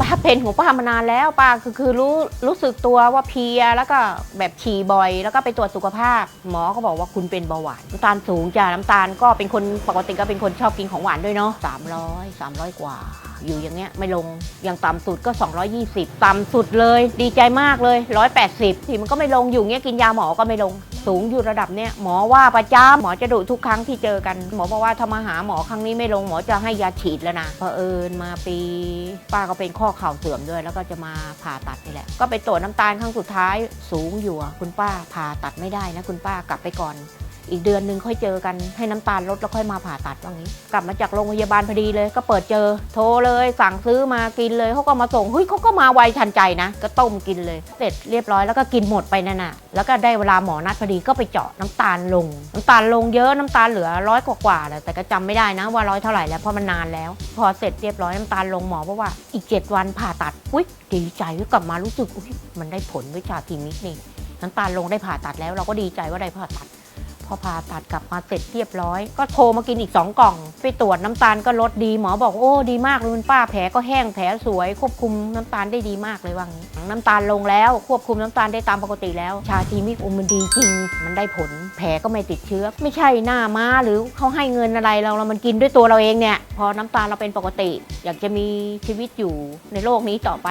ป้าเป็นของป้ามานานแล้วป้าคือคือรู้รู้สึกตัวว่าเพลียแล้วก็แบบฉี่บ่อย แล้วก็ไปตรวจสุขภาพ หมอก็บอกว่าคุณเป็นเบาหวานน้ำตาลสูงจ้ะน้ำตาลก็เป็นคนปกติก็เป็นคนชอบกินของหวานด้วยเนาะสามร้อยสามร้อยกว่า อยู่อย่างเงี้ยไม่ลงอย่างต่ำสุดก็ 220 ต่ำสุดเลย ดีใจมากเลย 180ที่มันก็ไม่ลงอยู่เงี้ยกินยาหมอก็ไม่ลง สูงอยู่ระดับเนี้ยหมอว่าประจำหมอจะดุทุกครั้งที่เจอกัน หมอบอกว่าถ้ามาหาหมอครั้งนี้ไม่ลงหมอจะให้ยาฉีดแล้วนะพอเอิญมาปีป้าก็เป็นข้อเข่าเสื่อมด้วย แล้วก็จะมาผ่าตัดนี่แหละ ก็ไปตรวจน้ำตาลครั้งสุดท้ายสูงอยู่คุณป้าผ่าตัดไม่ได้นะคุณป้ากลับไปก่อน อีกเดือนหนึ่งค่อยเจอกันให้น้ำตาลลดแล้วค่อยมาผ่าตัดว่างี้ กลับมาจากโรงพยาบาลพอดีเลย ก็เปิดเจอ โทรเลยสั่งซื้อมากินเลยเขาก็มาส่งเฮ้ยเขาก็มาไวทันใจนะ ก็ต้มกินเลย เสร็จเรียบร้อยแล้วก็กินหมดไปนั่นน่ะแล้วก็ได้เวลาหมอนัดพอดีก็ไปเจาะน้ำตาลลง น้ำตาลลงเยอะน้ำตาลเหลือร้อยกว่าๆแล้วแต่ก็จำไม่ได้นะว่าร้อยเท่าไหร่แล้วเพราะมันนานแล้ว พอเสร็จเรียบร้อยน้ำตาลลงหมอบอกว่าอีก 7 วันผ่าตัดอุ้ยดีใจว่ากลับมารู้สึกอุ้ยมันได้ผลวิชาทีมิกนี่น้ำตาลลงได้ผ่าตัดแล้วเราก็ดีใจว่าได้ผ่าตัด อผ่าตัดกลับมาเสร็จเรียบร้อย ก็โทรมากินอีก 2 กล่อง ไปตรวจน้ำตาลก็ลดดีหมอบอกโอ้ดีมากเลยคุณป้าแผลก็แห้งแผลสวย ควบคุมน้ำตาลได้ดีมากเลยว่างี้น้ำตาลลงแล้ว ควบคุมน้ำตาลได้ตามปกติแล้ว ชาทีมิกโอมันดีจริง มันได้ผล แผลก็ไม่ติดเชื้อ ไม่ใช่หน้าม้าหรือเขาให้เงินอะไรเราเรามันกินด้วยตัวเราเองเนี่ยพอน้ำตาลเราเป็นปกติ อยากจะมีชีวิตอยู่ในโลกนี้ต่อไป